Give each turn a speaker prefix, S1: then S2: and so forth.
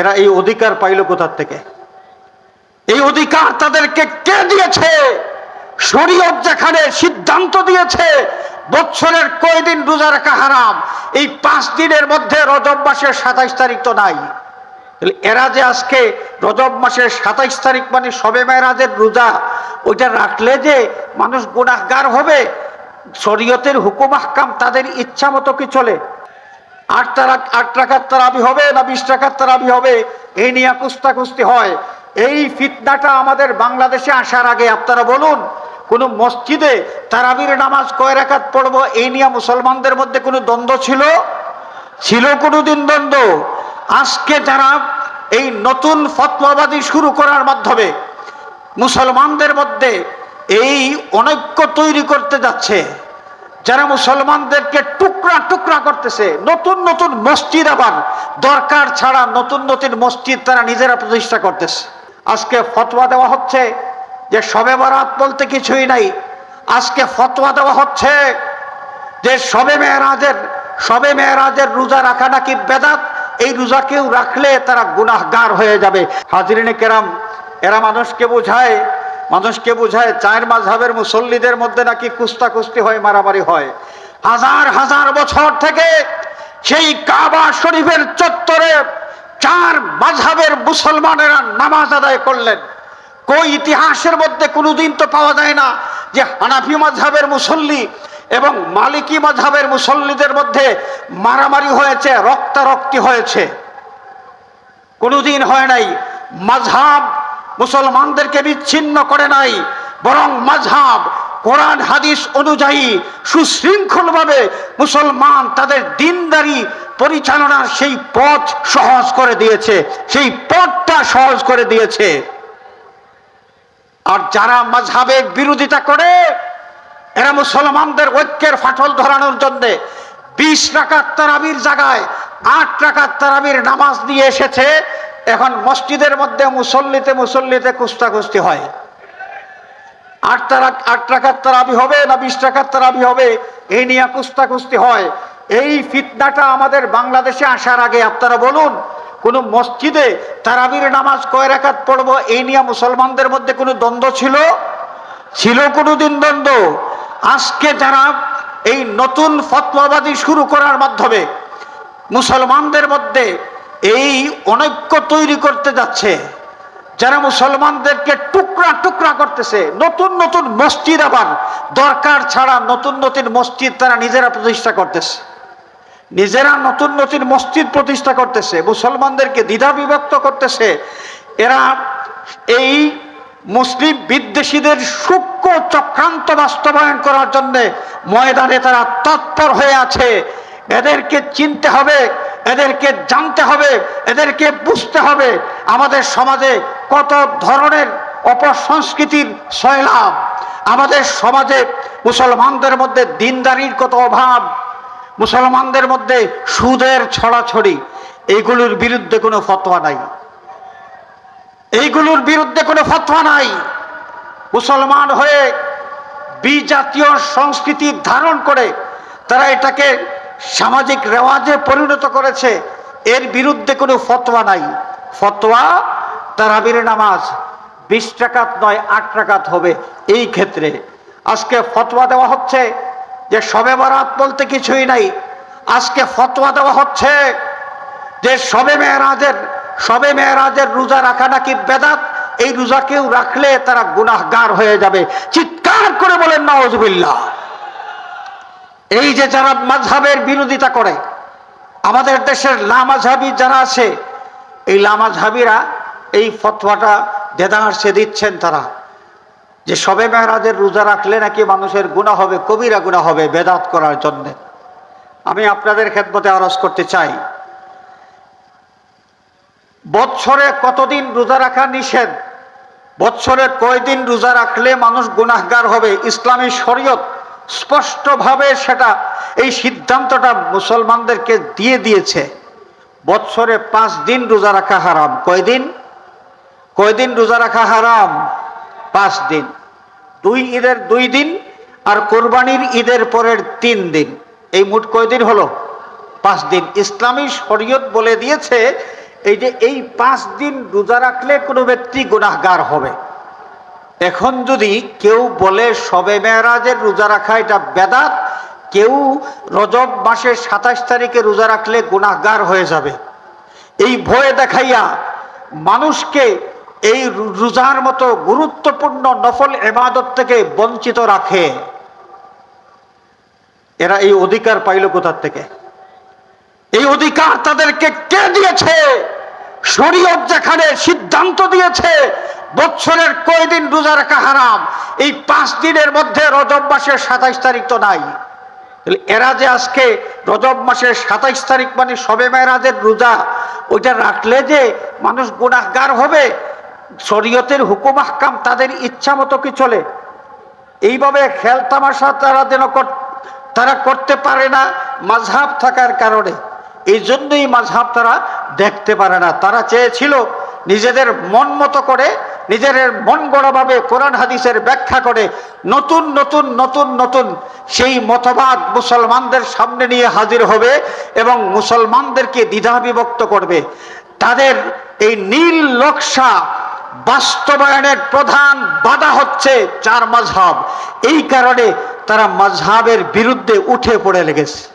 S1: এরা এই অধিকার পাইল কোথার থেকে? এই অধিকার তাদেরকে কে দিয়েছে? শরীয়ত যেখানে সিদ্ধান্ত দিয়েছে, বৎসরের কয়দিন রোজা রাখা হারাম, এই পাঁচ দিনের মধ্যে রজব মাসের সাতাইশ তারিখ তো নাই। এরা যে আজকে রজব মাসের সাতাইশ তারিখ মানে সবে মেয়েরাজের রোজা, ওইটা রাখলে যে মানুষ গুণাহগার হবে, শরীয়তের হুকুম তাদের ইচ্ছা মতো কি চলে? আট টাকা আট টাকার তারাবি হবে না বিশ টাকার তারাবি হবে এই নিয়ে কুস্তাকুস্তি হয়। এই ফিতনাটা আমাদের বাংলাদেশে আসার আগে আপনারা বলুন, কোন মসজিদে তারাবির নামাজ কয় রাকাত পড়ব এই নিয়ে মুসলমানদের মধ্যে কোনো দ্বন্দ্ব ছিল? ছিল কোনোদিন দ্বন্দ্ব? আজকে যারা এই নতুন ফতোয়াবাদী শুরু করার মাধ্যমে মুসলমানদের মধ্যে এই অনৈক্য তৈরি করতে যাচ্ছে যারা মুসলমানদেরকে টুকরা টুকরা করতেছে, নতুন নতুন মসজিদ আবার, দরকার ছাড়া নতুন নতুন মসজিদ তারা নিজেরা প্রতিষ্ঠা করতেছে। আজকে ফতোয়া দেওয়া হচ্ছে যে সবে বরাত বলতে কিছুই নাই। আজকে ফতোয়া দেওয়া হচ্ছে যে সবে মেয়েরাজের সবে মেয়েরাজের রোজা রাখা নাকি বেদাত, এই রোজা কেউ রাখলে তারা গুনাহগার হয়ে যাবে। হাজিরিনে কেরাম, এরা মানুষকে বোঝায় মানুষকে বোঝায় চার মাঝহের মুসল্লিদের মধ্যে নাকি কুস্তা কুস্তি হয়, মারামারি হয়। হাজার হাজার বছর থেকে সেই কাবা শরীফের চত্বরে চার মাঝহের মুসলমানেরা নামাজ আদায় করলেন। কই ইতিহাসের মধ্যে কোনোদিন তো পাওয়া যায় না যে হানাফি মাঝহের মুসল্লি এবং মালিকি মাঝহের মুসল্লিদের মধ্যে মারামারি হয়েছে, রক্তারক্তি হয়েছে। কোনোদিন হয় নাই। মাঝহাব মুসলমানদেরকে বিচ্ছিন্ন করে নাই, বরং মাঝহাব, কোরআন, হাদিস অনুযায়ী সুশৃঙ্খলভাবে মুসলমান তাদের দিনদারি পরিচালনার সেই পথ সহজ করে দিয়েছে, সেই পথটা সহজ করে দিয়েছে। আর যারা মাঝহাবের বিরোধিতা করে, এরা মুসলমানদের ঐক্যের ফাটল ধরানোর জন্য বিশ টাকার তারাবির জায়গায় আট টাকার তারাবির নামাজ নিয়ে এসেছে এখন মসজিদের মধ্যে মুসল্লিতে মুসল্লিতে কুস্তাকুস্তি হয়। আট তারা আট টাকার তারাবি হবে না বিশ টাকার তারাবি হবে? এই নিয়ে কুস্তাকুস্তি হয়। এই ফিতনাটা আমাদের বাংলাদেশে আসার আগে আপনারা বলুন, কোন মসজিদে তারাবির নামাজ কয় রাকাত পড়ব? এই নিয়ে মুসলমানদের মধ্যে কোনো দ্বন্দ্ব ছিল? ছিল কোনোদিন দ্বন্দ্ব? আজকে যারা এই নতুন ফতোয়াবাদী শুরু করার মাধ্যমে মুসলমানদের মধ্যে এই অনৈক্য তৈরি করতে যাচ্ছে, যারা মুসলমানদেরকে টুকরা টুকরা করতেছে, নতুন নতুন মসজিদ আবার, দরকার ছাড়া নতুন নতুন মসজিদ তারা নিজেরা প্রতিষ্ঠা করতেছে। নিজেরা নতুন নতুন মসজিদ প্রতিষ্ঠা করতেছে, মুসলমানদেরকে দ্বিধা বিভক্ত করতেছে। এরা এই মুসলিম বিদ্বেষীদের সূক্ষ্ম চক্রান্ত বাস্তবায়ন করার জন্যে ময়দানে তারা তৎপর হয়ে আছে। এদেরকে চিনতে হবে এদেরকে জানতে হবে, এদেরকে বুঝতে হবে আমাদের সমাজে কত ধরনের অপসংস্কৃতির সয়লাভ আমাদের সমাজে মুসলমানদের মধ্যে দিনদারির কত অভাব, মুসলমানদের মধ্যে সুদের ছড়াছড়ি, এইগুলোর বিরুদ্ধে কোনো ফতোয়া নাই। এইগুলোর বিরুদ্ধে কোনো ফতোয়া নাই। মুসলমান হয়ে বিজাতীয় সংস্কৃতি ধারণ করে তারা এটাকে সামাজিক রেওয়াজে পরিণত করেছে, এর বিরুদ্ধে কোনো ফতোয়া নাই। ফতোয়া তারাবির নামাজ, বিশ টাকাত নয়, আট টাকাত হবে এই ক্ষেত্রে। আজকে ফতোয়া দেওয়া হচ্ছে যে সবে বরাত বলতে কিছুই নাই। আজকে ফতোয়া দেওয়া হচ্ছে যে সবে মেয়েরাজের সবে মেয়েরাজের রোজা রাখা নাকি বেদাত, এই রোজা কেউ রাখলে তারা গুনাহগার হয়ে যাবে। চিৎকার করে বলেন নওয়াজবিল্লাহ এই যে যারা মাঝহাবের বিরোধিতা করে, আমাদের দেশের লামাঝহাবি যারা আছে, এই লামাঝাবিরা এই ফতোয়াটা দেদারসে দিচ্ছেন তারা। যে সবে মেহরাজের রোজা রাখলে নাকি মানুষের গুণা হবে, কবিরা গুণা হবে বেদাত করার জন্য। আমি আপনাদের খেদমতে আরজ করতে চাই। বৎসরে কতদিন রোজা রাখা নিষেধ? বৎসরে কয়দিন রোজা রাখলে মানুষ গুনাহগার হবে? ইসলামী শরীয়ত স্পষ্টভাবে সেটা, এই সিদ্ধান্তটা মুসলমানদেরকে দিয়ে দিয়েছে। বৎসরে পাঁচ দিন রোজা রাখা হারাম। কয়দিন? কয়দিন রোজা রাখা হারাম? পাঁচ দিন। দুই ঈদের দুই দিন আর কোরবানির ঈদের পরের তিন দিন। এই মোট কয়দিন হলো? পাঁচ দিন। ইসলামী শরীয়ত বলে দিয়েছে, এই যে এই পাঁচ দিন রোজা রাখলে কোনো ব্যক্তি গুনাহগার হবে। এখন যদি কেউ বলে সবে মেয়েরাজের রোজা রাখা এটা বেদাত, কেউ রজব মাসের সাতাশ তারিখে রোজা রাখলে গুনাহগার হয়ে যাবে। এই ভয়ে দেখাইয়া মানুষকে এই রোজার মতো গুরুত্বপূর্ণ নফল এবাদত থেকে বঞ্চিত রাখে। এরা এই অধিকার পাইল কোথার থেকে? এই অধিকার তাদেরকে কে দিয়েছে? শরীয়ত যেখানে সিদ্ধান্ত দিয়েছে বৎসরের কয়দিন রোজা রাখা হারাম? এই পাঁচ দিনের মধ্যে রজব মাসের সাতাইশ তারিখ তো নাই। এরা যে আজকে রজব মাসের সাতাইশ তারিখ মানে সবে মেয়েরাজের রোজা, ওইটা রাখলে যে মানুষ গুনাহগার হবে, শরীয়তের হুকুম আহকাম তাদের ইচ্ছা মতো কি চলে? এইভাবে খেল তামাশা তারা যেন তারা করতে পারে না, মাঝহাব থাকার কারণে। এই জন্যই মাঝহাব তারা দেখতে পারে না। তারা চেয়েছিল নিজেদের মন মতো করে নিজেদের মন গড়াভাবে কোরআন হাদিসের ব্যাখ্যা করে নতুন নতুন নতুন নতুন সেই মতবাদ মুসলমানদের সামনে নিয়ে হাজির হবে এবং মুসলমানদেরকে দ্বিধা বিভক্ত করবে। তাদের এই নীল নকশা বাস্তবায়নের প্রধান বাধা হচ্ছে চার মাঝহাব। এই কারণে তারা মাঝহাবের বিরুদ্ধে উঠে পড়ে লেগেছে।